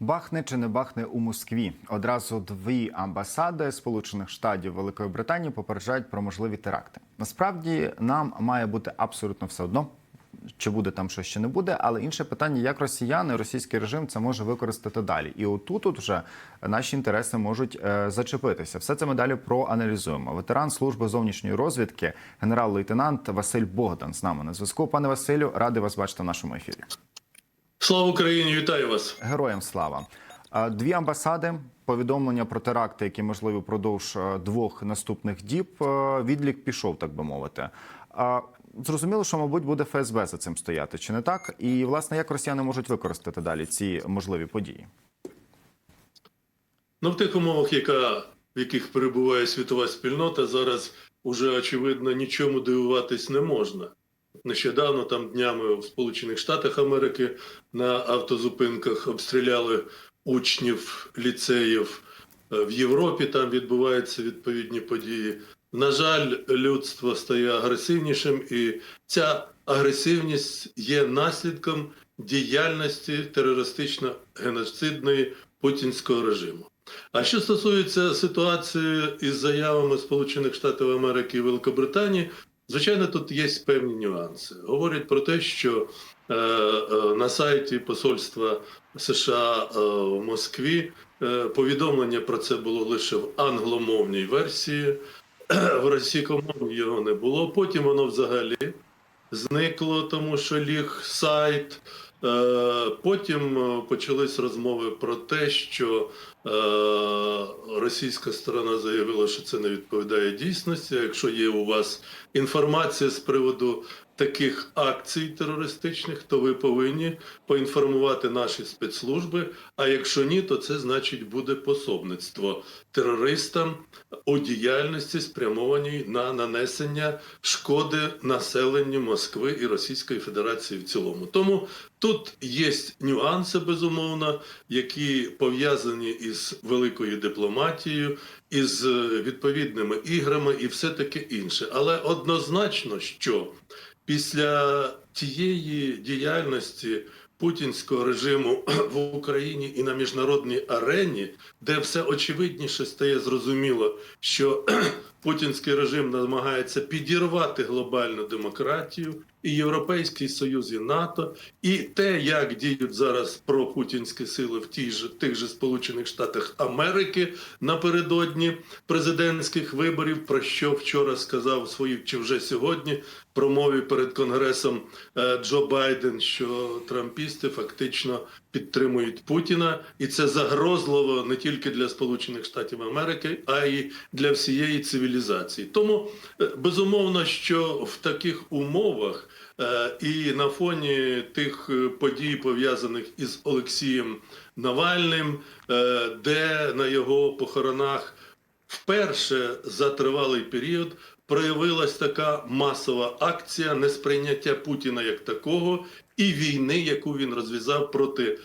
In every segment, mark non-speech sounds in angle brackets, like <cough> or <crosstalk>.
Бахне чи не бахне у Москві? Одразу дві амбасади Сполучених Штатів Великої Британії попереджають про можливі теракти. Насправді нам має бути абсолютно все одно. Чи буде там щось чи не буде, але інше питання, як росіяни, російський режим це може використати далі. І отут от вже наші інтереси можуть е, зачепитися. Все це ми далі проаналізуємо. Ветеран служби зовнішньої розвідки, генерал-лейтенант Василь Богдан з нами на зв'язку. Пане Василю, радий вас бачити в нашому ефірі. Слава Україні! Вітаю вас! Героям слава. Дві амбасади. Повідомлення про теракти, які можливі впродовж двох наступних діб. Відлік пішов, так би мовити. Зрозуміло, що мабуть буде ФСБ за цим стояти, чи не так? І власне як росіяни можуть використати далі ці можливі події? Ну, в тих умовах, яка, в яких перебуває світова спільнота, зараз уже очевидно нічому дивуватись не можна. Нещодавно там днями в Сполучених Штатах Америки на автозупинках обстріляли учнів ліцеїв. Е, В Європі там відбуваються відповідні події. На жаль, людство стає агресивнішим, і ця агресивність є наслідком діяльності терористично-геноцидної путінського режиму. А що стосується ситуації із заявами Сполучених Штатів Америки і Великобританії, звичайно, тут є певні нюанси. Говорять про те, що е, е, на сайті посольства США е, в Москві е, повідомлення про це було лише в англомовній версії, <clears throat> в російськомовній його не було. Потім воно взагалі зникло, тому що ліг сайт. Е, Потім е, почались розмови про те, що е, російська сторона заявила, що це не відповідає дійсності. Якщо є у вас інформація з приводу таких акцій терористичних, то ви повинні поінформувати наші спецслужби. А якщо ні, то це значить буде пособництво терористам у діяльності, спрямованій на нанесення шкоди населенню Москви і Російської Федерації в цілому. Тому тут є нюанси, безумовно, які пов'язані із великою дипломатією, із е, відповідними іграми і все таке інше. Але однозначно, що після тієї діяльності путінського режиму в Україні і на міжнародній арені, де все очевидніше стає зрозуміло, що <clears throat> путінський режим намагається підірвати глобальну демократію, і Європейський Союз, і НАТО, і те, як діють зараз пропутінські сили в тій же тих же Сполучених Штатах Америки напередодні президентських виборів, про що вчора сказав своїй чи вже сьогодні промові перед конгресом е, Джо Байден, що трампісти фактично підтримують Путіна, і це загрозливо не тільки для Сполучених Штатів Америки, а й для всієї цивілізації. Тому е, безумовно, що в таких умовах і на фоні тих е, подій пов'язаних із Олексієм Навальним, е, де на його похоронах вперше за тривалий період проявилась така масова акція несприйняття Путіна як такого. І війни, яку він розв'язав проти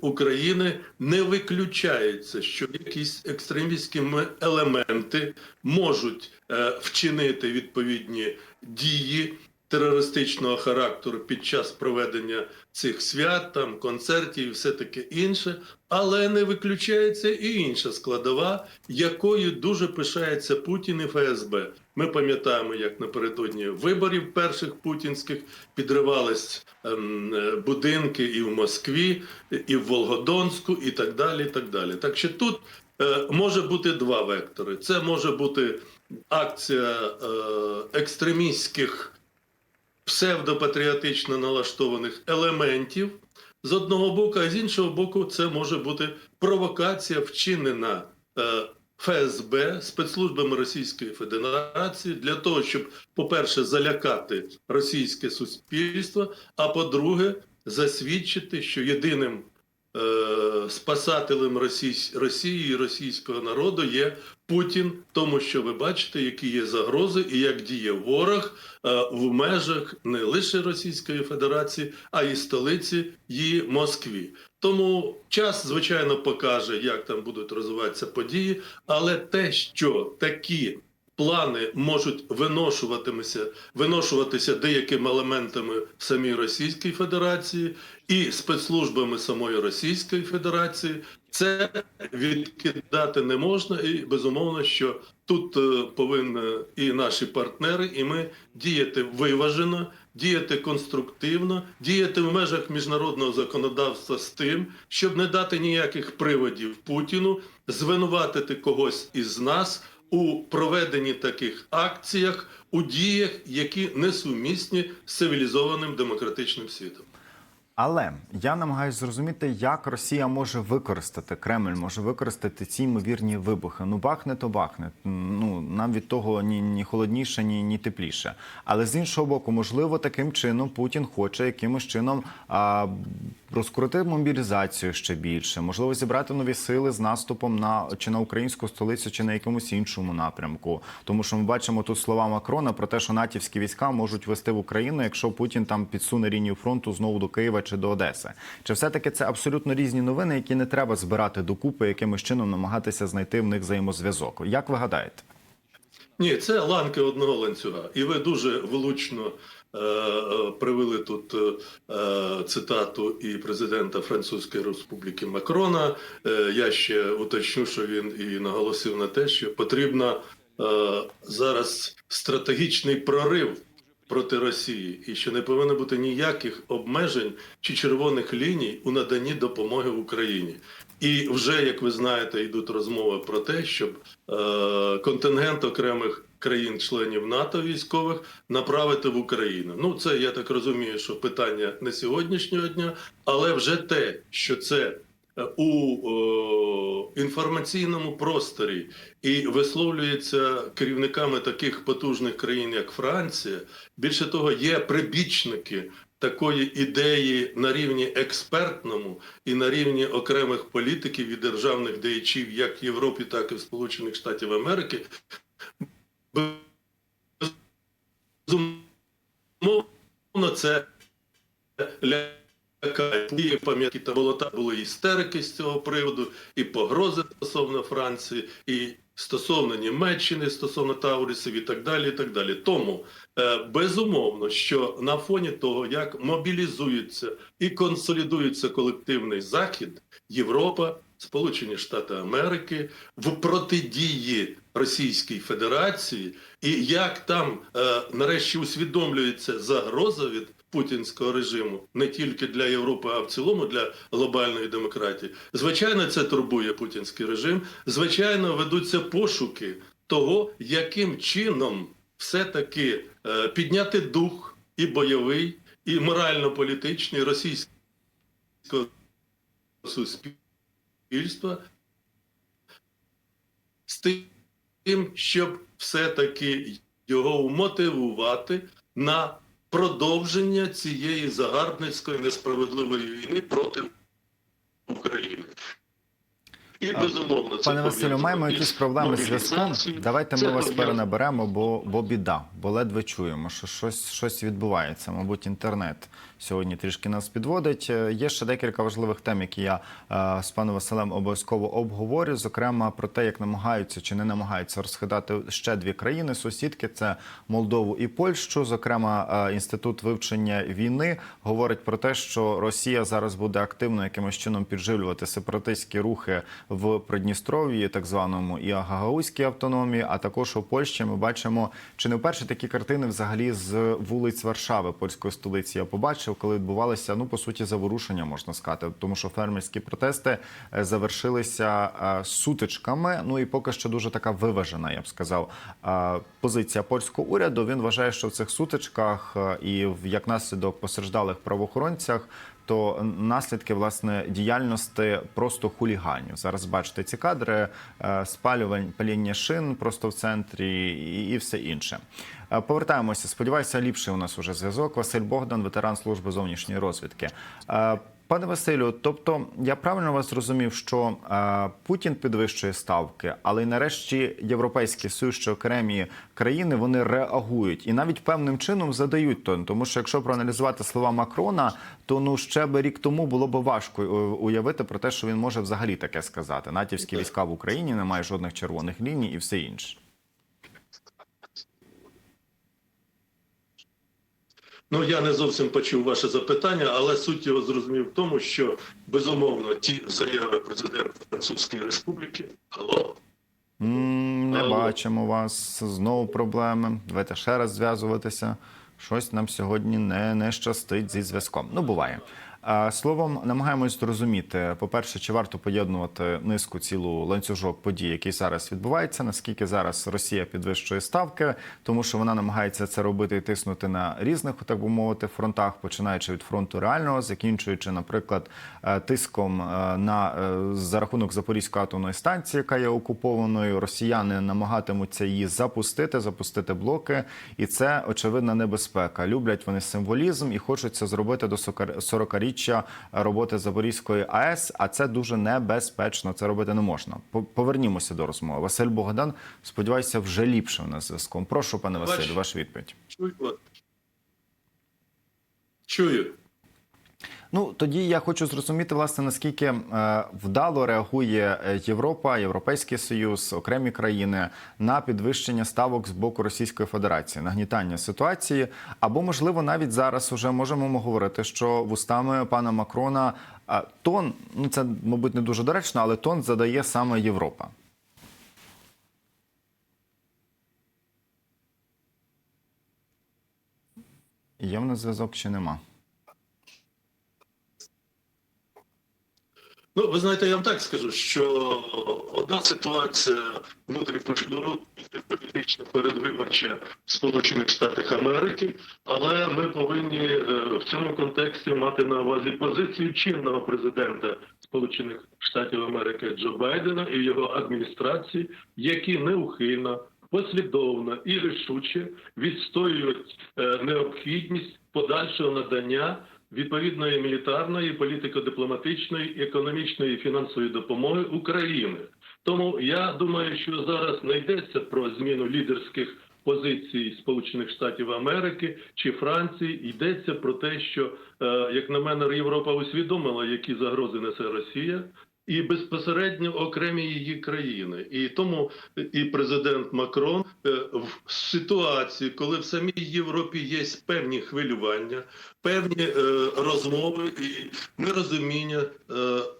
України, не виключається, що якісь екстремістські елементи можуть е, вчинити відповідні дії терористичного характеру під час проведення цих свят, там концертів і все таке інше, але не виключається і інша складова, якою дуже пишається Путін і ФСБ. Ми пам'ятаємо, як напередодні виборів перших путінських підривались ем, е, будинки і в Москві, і в Волгодонську, і так далі. І так далі. Так що тут е, може бути два вектори. Це може бути акція е, екстремістських псевдопатріотично налаштованих елементів. З одного боку, а з іншого боку, це може бути провокація, вчинена е, ФСБ спецслужбами Російської Федерації для того, щоб, по-перше, залякати російське суспільство, а по-друге, засвідчити, що єдиним спасателем Російсь, Росії і російського народу є Путін, тому що ви бачите, які є загрози і як діє ворог е, в межах не лише Російської Федерації, а й столиці її Москві. Тому час, звичайно, покаже, як там будуть розвиватися події, але те, що такі плани можуть виношуватися, виношуватися деякими елементами самій Російській Федерації і спецслужбами самої Російської Федерації. Це відкидати не можна, і безумовно, що тут е, повинні і наші партнери, і ми діяти виважено, діяти конструктивно, діяти в межах міжнародного законодавства з тим, щоб не дати ніяких приводів Путіну звинуватити когось із нас у проведенні таких акціях, у діях, які несумісні з цивілізованим демократичним світом. Але я намагаюся зрозуміти, як Росія може використати Кремль, може використати ці ймовірні вибухи. Ну бахне, то бахне. Ну нам від того ні, ні холодніше, ні, ні тепліше. Але з іншого боку, можливо, таким чином Путін хоче якимось чином а, розкрутити мобілізацію ще більше, можливо, зібрати нові сили з наступом на чи на українську столицю, чи на якомусь іншому напрямку. Тому що ми бачимо тут слова Макрона про те, що натівські війська можуть вести в Україну, якщо Путін там підсуне лінію фронту знову до Києва чи до Одеси. Чи все таки це абсолютно різні новини, які не треба збирати докупи, якимось чином намагатися знайти в них взаємозв'язок? Як ви гадаєте? Ні, це ланки одного ланцюга. І ви дуже влучно е, е, привели тут е, цитату і президента Французької Республіки Макрона. Е, я ще уточню, що він і наголосив на те, що потрібно е, зараз стратегічний прорив проти Росії, і що не повинно бути ніяких обмежень чи червоних ліній у наданні допомоги Україні. І вже, як ви знаєте, йдуть розмови про те, щоб е, контингент окремих країн-членів НАТО військових направити в Україну. Ну, це я так розумію, що питання не сьогоднішнього дня, але вже те, що це у о, інформаційному просторі і висловлюється керівниками таких потужних країн, як Франція. Більше того, є прибічники такої ідеї на рівні експертному і на рівні окремих політиків і державних діячів, як в Європі, так і в Сполучених Штатів Америки. Безумовно, це І пам'ятки та болота були істерики з цього приводу, і погрози стосовно Франції, і стосовно Німеччини, стосовно Таурісів і так далі. і так далі. Тому е, безумовно, що на фоні того, як мобілізується і консолідується колективний захід, Європа, Сполучені Штати Америки в протидії Російській Федерації, і як там е, нарешті усвідомлюється загроза від путінського режиму не тільки для Європи, а в цілому для глобальної демократії. Звичайно, це турбує путінський режим. Звичайно, ведуться пошуки того, яким чином все-таки е, підняти дух і бойовий, і морально-політичний російського суспільства з тим, щоб все-таки його умотивувати на продовження цієї загарбницької несправедливої війни проти України. І безумовно, це Пане Василю, маємо якісь проблеми з зв'язком. Давайте ми вас перенаберемо, бо, бо біда, бо ледве чуємо, що щось, щось відбувається. Мабуть, інтернет сьогодні трішки нас підводить. Е, Є ще декілька важливих тем, які я е, з паном Василем обов'язково обговорю. Зокрема, про те, як намагаються чи не намагаються розхидати ще дві країни сусідки: це Молдову і Польщу. Зокрема, е, інститут вивчення війни говорить про те, що Росія зараз буде активно якимось чином підживлювати сепаратистські рухи в Придністров'ї, так званому і Гагаузькій автономії. А також у Польщі ми бачимо, чи не вперше такі картини взагалі з вулиць Варшави, польської столиці. Я побачив, коли відбувалися ну по суті заворушення, можна сказати, тому що фермерські протести е, завершилися е, сутичками. Ну і поки що дуже така виважена, я б сказав, е, позиція польського уряду. Він вважає, що в цих сутичках і в як наслідок постраждалих правоохоронцях то наслідки власне діяльності просто хуліганів. Зараз бачите ці кадри спалювань, паління шин просто в центрі і все інше. Е, Повертаємося. Сподіваюся, ліпший у нас уже зв'язок. Василь Богдан, ветеран служби зовнішньої розвідки. Е, Пане Василю, тобто я правильно вас зрозумів, що е, Путін підвищує ставки, але й нарешті Європейський Союз чи окремі країни вони реагують і навіть певним чином задають тон. Тому що якщо проаналізувати слова Макрона, то ну ще би рік тому було б важко е, уявити про те, що він може взагалі таке сказати. Натівські війська в Україні немає жодних червоних ліній і все інше. Ну, я не зовсім почув ваше запитання, але суть його зрозумів в тому, що безумовно ті заяви президента Французької Республіки. Алло, Не Алло. бачимо вас. Знову проблеми. Давайте ще раз зв'язуватися. Щось нам сьогодні не, не щастить зі зв'язком. Ну, буває. Словом, намагаємось зрозуміти, по-перше, чи варто поєднувати низку цілу ланцюжок подій, який зараз відбувається, наскільки зараз Росія підвищує ставки, тому що вона намагається це робити і тиснути на різних, так би мовити, фронтах, починаючи від фронту реального, закінчуючи, наприклад, е, тиском е, на е, за рахунок Запорізької атомної станції, яка є окупованою. Росіяни намагатимуться її запустити, запустити блоки, і це очевидна небезпека. Люблять вони символізм і хочуть це зробити до 40-річчя роботи Запорізької АЕС. А це дуже небезпечно. Це робити не можна. Повернімося до розмови. Василь Богдан, сподіваюся, вже ліпше в нас зв'язком. Прошу, пане Василь, ваша відповідь. чую. Чую. Ну тоді я хочу зрозуміти, власне, наскільки е, вдало реагує е, Європа, Європейський Союз, окремі країни на підвищення ставок з боку Російської Федерації, нагнітання ситуації. Або, можливо, навіть зараз уже можемо ми говорити, що вустами пана Макрона е, тон, ну це мабуть не дуже доречно, але тон задає саме Європа. Є в нас зв'язок чи нема? Ну, ви знаєте, я вам так скажу, що одна ситуація внутрішньополітична передвиборча Сполучених Штатах Америки, але ми повинні е, в цьому контексті мати на увазі позицію чинного президента Сполучених Штатів Америки Джо Байдена і його адміністрації, які неухильно, послідовно і рішуче відстоюють е, необхідність подальшого надання відповідної мілітарної, політико-дипломатичної, економічної і фінансової допомоги України. Тому я думаю, що зараз не йдеться про зміну лідерських позицій Сполучених Штатів Америки чи Франції. Йдеться про те, що е, як на мене, Європа усвідомила, які загрози несе Росія. І безпосередньо окремі її країни, і тому і президент Макрон е, в ситуації, коли в самій Європі є певні хвилювання, певні е, розмови і нерозуміння е,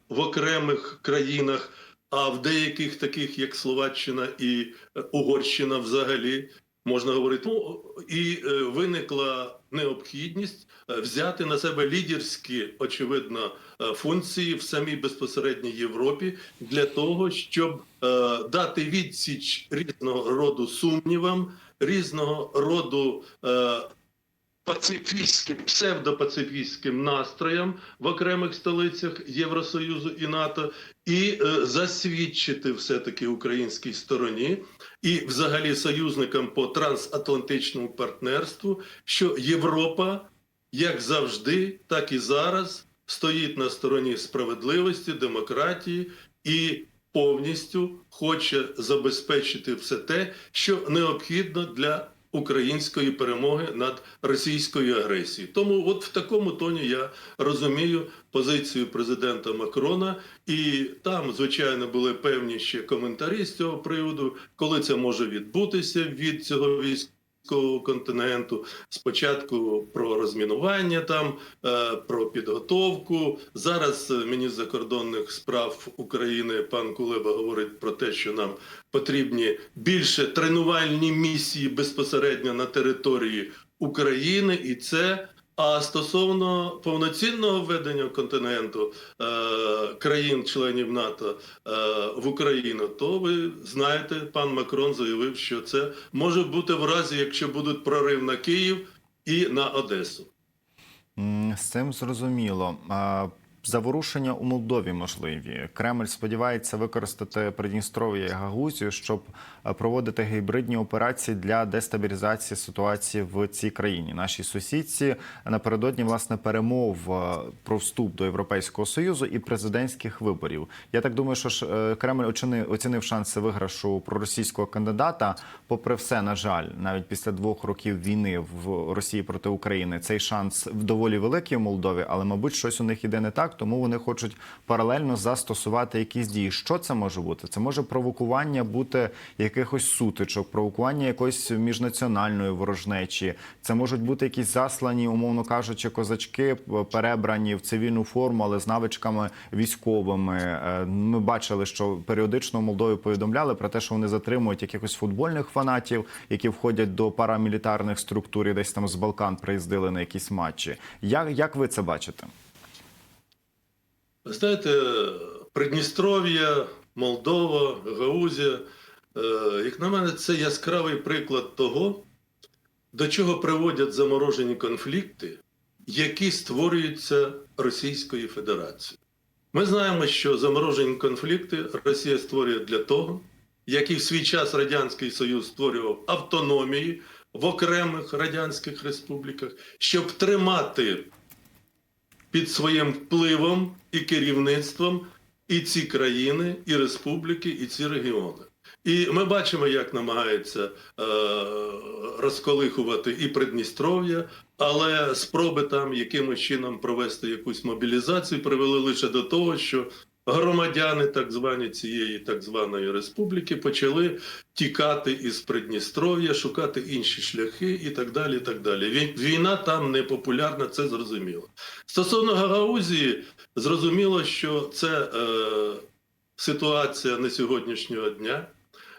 в окремих країнах, а в деяких таких, як Словаччина і е, Угорщина, взагалі можна говорити, ну і е, виникла необхідність е, взяти на себе лідерські, очевидно, е, функції в самій безпосередній Європі для того, щоб е, дати відсіч різного роду сумнівам, різного роду. Е, Пацифістським, псевдопацифістським настроям в окремих столицях Євросоюзу і НАТО, і е, засвідчити все-таки українській стороні і, взагалі, союзникам по трансатлантичному партнерству, що Європа, як завжди, так і зараз, стоїть на стороні справедливості, демократії і повністю хоче забезпечити все те, що необхідно для української перемоги над російською агресією. Тому, от в такому тоні я розумію позицію президента Макрона, і там, звичайно, були певні ще коментарі з цього приводу, коли це може відбутися від цього військового континенту. Спочатку про розмінування, там е, про підготовку. Зараз е, міністр закордонних справ України пан Кулеба говорить про те, що нам потрібні більше тренувальні місії безпосередньо на території України, і це. А стосовно повноцінного введення континенту е, країн-членів НАТО е, в Україну, то ви знаєте, пан Макрон заявив, що це може бути в разі, якщо будуть прорив на Київ і на Одесу. З цим зрозуміло. Заворушення у Молдові можливі. Кремль сподівається використати Придністров'я і Гагузію, щоб е, проводити гібридні операції для дестабілізації ситуації в цій країні. Нашій сусідці напередодні власне перемов е, про вступ до Європейського союзу і президентських виборів. Я так думаю, що ж е, Кремль оцінив шанси виграшу проросійського кандидата. Попри все, на жаль, навіть після двох років війни в Росії проти України цей шанс доволі великий у Молдові, але мабуть щось у них іде не так, тому вони хочуть паралельно застосувати якісь дії. Що це може бути? Це може провокування бути якихось сутичок, провокування якоїсь міжнаціональної ворожнечі. Це можуть бути якісь заслані, умовно кажучи, козачки перебрані в цивільну форму, але з навичками військовими. Е, Ми бачили, що періодично Молдові повідомляли про те, що вони затримують якихось футбольних фанатів, які входять до парамілітарних структур і десь там з Балкан приїздили на якісь матчі. Як, як ви це бачите? Ви знаєте, Придністров'я, Молдова, Гаузія, е, як на мене, це яскравий приклад того, до чого приводять заморожені конфлікти, які створюються Російською Федерацією. Ми знаємо, що заморожені конфлікти Росія створює для того, як і в свій час Радянський Союз створював автономії в окремих радянських республіках, щоб тримати під своїм впливом і керівництвом і ці країни, і республіки, і ці регіони. І ми бачимо, як намагається е, розколихувати і Придністров'я, але спроби там якимось чином провести якусь мобілізацію привели лише до того, що громадяни так звані цієї так званої республіки почали тікати із Придністров'я, шукати інші шляхи і так далі. І так далі. Війна там не популярна, це зрозуміло. Стосовно Гагаузії, зрозуміло, що це е, ситуація не сьогоднішнього дня.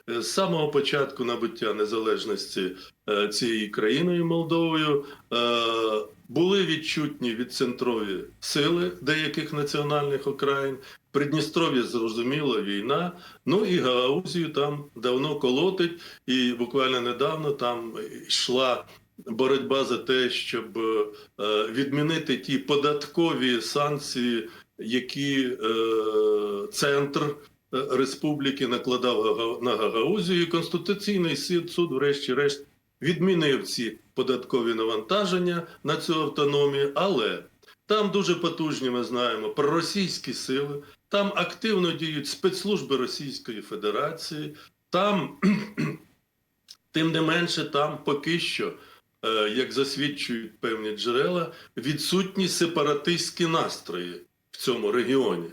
Е, З самого початку набуття незалежності е, цією країною Молдовою е, були відчутні відцентрові сили деяких національних окраїн. Придністров'я зрозуміло війна. Ну і Гагаузію там давно колотить, і буквально недавно там йшла боротьба за те, щоб е, відмінити ті податкові санкції, які е, центр е, республіки накладав на Гагаузію. І Конституційний суд, суд, врешті-решт, відмінив ці податкові навантаження на цю автономію, але там дуже потужні, ми знаємо, проросійські сили, там активно діють спецслужби Російської Федерації, там, <clears throat> тим не менше, там поки що, е, як засвідчують певні джерела, відсутні сепаратистські настрої в цьому регіоні.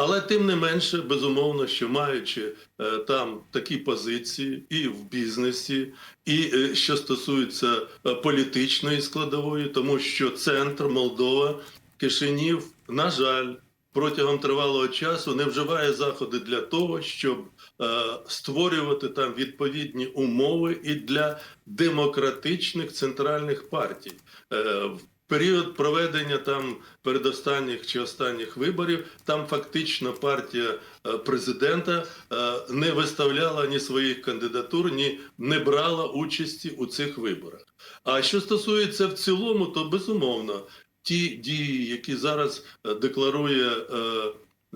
Але тим не менше, безумовно, що маючи е, там такі позиції і в бізнесі, і е, що стосується е, політичної складової, тому що центр Молдова, Кишинів, на жаль, протягом тривалого часу не вживає заходи для того, щоб е, створювати там відповідні умови і для демократичних центральних партій. Е, в період проведення там передостанніх чи останніх виборів, там фактично партія е, президента е, не виставляла ні своїх кандидатур, ні не брала участі у цих виборах. А що стосується в цілому, то безумовно ті дії, які зараз е, декларує е,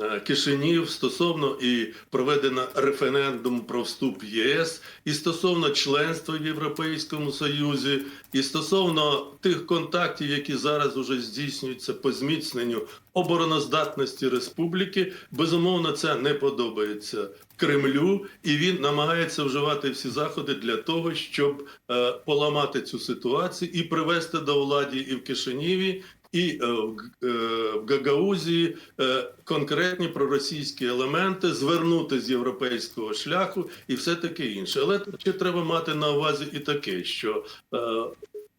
е, Кишинів стосовно і проведено референдум про вступ в ЄС, і стосовно членства в Європейському Союзі, і стосовно тих контактів, які зараз уже здійснюються по зміцненню обороноздатності республіки, безумовно, це не подобається Кремлю, і він намагається вживати всі заходи для того, щоб е, поламати цю ситуацію і привести до влади і в Кишиніві, і е, в е, в Гагаузії е, конкретні проросійські елементи, звернути з європейського шляху і все таке інше. Але ще треба мати на увазі і таке, що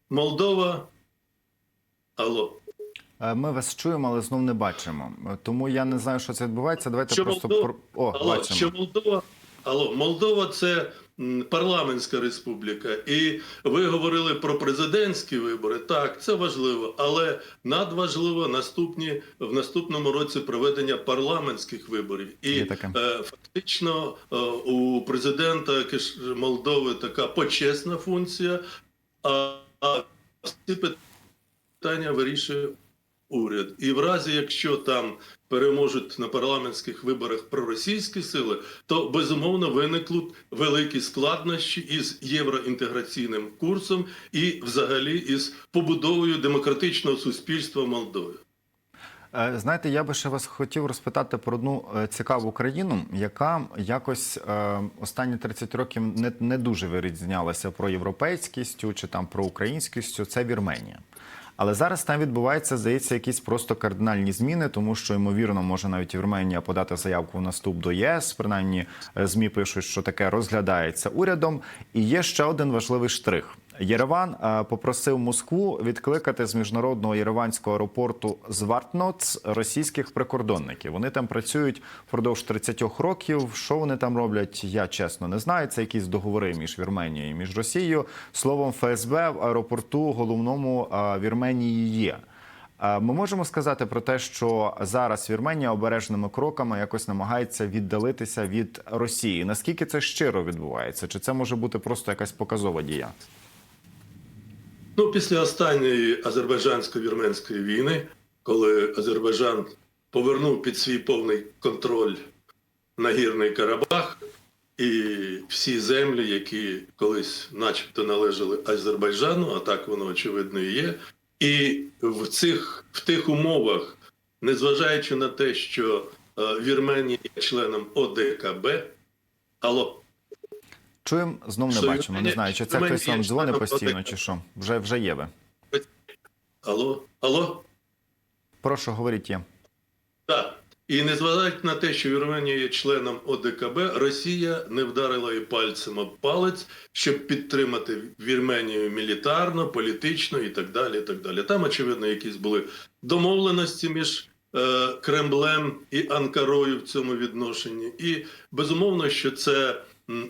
Молдова. Алло. Ми вас чуємо, але знов не бачимо. Тому я не знаю, що це відбувається. Давайте Що просто Молдова- о, Алло, бачимо. що Молдова, алло, Молдова це парламентська республіка, і ви говорили про президентські вибори. Так, це важливо, але надважливо наступні в наступному році проведення парламентських виборів. І е, фактично е, у президента Киш- Молдови така почесна функція, а, а ці питання вирішує уряд. І в разі, якщо там переможуть на парламентських виборах проросійські сили, то безумовно виникнуть великі складнощі із євроінтеграційним курсом і, взагалі, із побудовою демократичного суспільства в Молдові. Е, Знаєте, я би ще вас хотів розпитати про одну е, цікаву країну, яка якось е, останні 30 років не, не дуже вирізнялася про європейськістю чи там про українськістю. Це Вірменія. Але зараз там відбуваються, здається, якісь просто кардинальні зміни, тому що ймовірно може навіть Вірменія подати заявку в наступ до ЄС. Принаймні е, змі пишуть, що таке розглядається урядом. І є ще один важливий штрих. Єреван е, попросив Москву відкликати з міжнародного єреванського аеропорту Звартноц російських прикордонників. Вони там працюють впродовж 30 років. Що вони там роблять? Я чесно не знаю. Це якісь договори між Вірменією і між Росією. Словом, ФСБ в аеропорту головному е, Вірменії є. Е, Ми можемо сказати про те, що зараз Вірменія обережними кроками якось намагається віддалитися від Росії. Наскільки це щиро відбувається? Чи це може бути просто якась показова дія? Ну, після останньої азербайджансько-вірменської війни, коли Азербайджан повернув під свій повний контроль нагірний Карабах і всі землі, які колись начебто належали Азербайджану, а так воно очевидно і є. І в цих в тих умовах, незважаючи на те, що е, Вірменія є членом ОДКБ, алло, Чуємо, знов не Що бачимо. Не знаю, чи це хтось вам дзвонить постійно, чи що? Вже вже є ви. алло, алло. Прошу, говоріть є. Так. І незважаючи на те, що Вірменія є членом ОДКБ, Росія не вдарила і пальцем об палець, щоб підтримати Вірменію мілітарно, політично і так далі. І так далі. Там, очевидно, якісь були домовленості між е, Кремлем і Анкарою в цьому відношенні. І безумовно, що це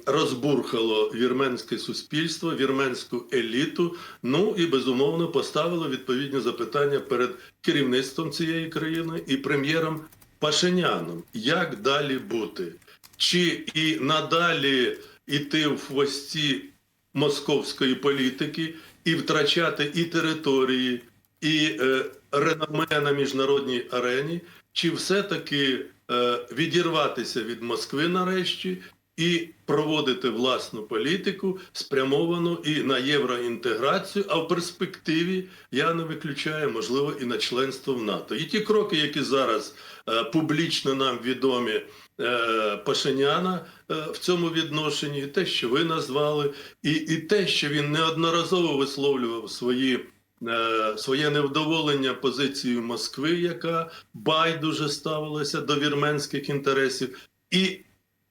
розбурхало вірменське суспільство, вірменську еліту. Ну і безумовно поставило відповідні запитання перед керівництвом цієї країни і прем'єром Пашиняном. Як далі бути? Чи і надалі йти в хвості московської політики і втрачати і території, і е, реноме на міжнародній арені, чи все-таки е, відірватися від Москви нарешті і проводити власну політику, спрямовану і на євроінтеграцію, а в перспективі я не виключаю, можливо, і на членство в НАТО. І ті кроки, які зараз е, публічно нам відомі е, Пашиняна е, в цьому відношенні, і те, що ви назвали, і, і те, що він неодноразово висловлював свої. е, Своє невдоволення позицією Москви, яка байдуже ставилася до вірменських інтересів, і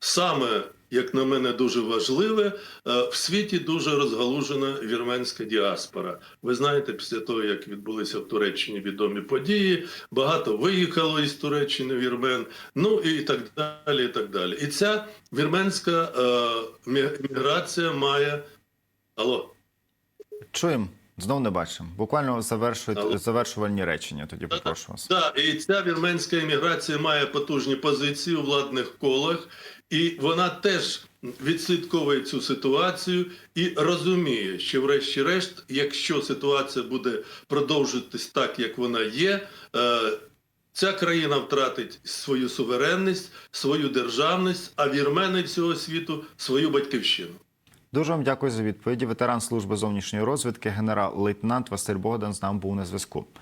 саме, як на мене, дуже важливе, е, в світі дуже розгалужена вірменська діаспора. Ви знаєте, після того, як відбулися в Туреччині відомі події, багато виїхало із Туреччини вірмен, ну і так далі. І так далі. І ця вірменська е, міграція має. Алло. Чуємо, знов не бачимо. Буквально завершують завершувальні речення. Тоді попрошу вас. Так, і ця вірменська імміграція має потужні позиції у владних колах, і вона теж відслідковує цю ситуацію і розуміє, що, врешті-решт, якщо ситуація буде продовжуватись так, як вона є, е, ця країна втратить свою суверенність, свою державність, а вірмени всього світу свою батьківщину. Дуже вам дякую за відповіді. Ветеран служби зовнішньої розвідки, генерал-лейтенант Василь Богдан з нами був на зв'язку.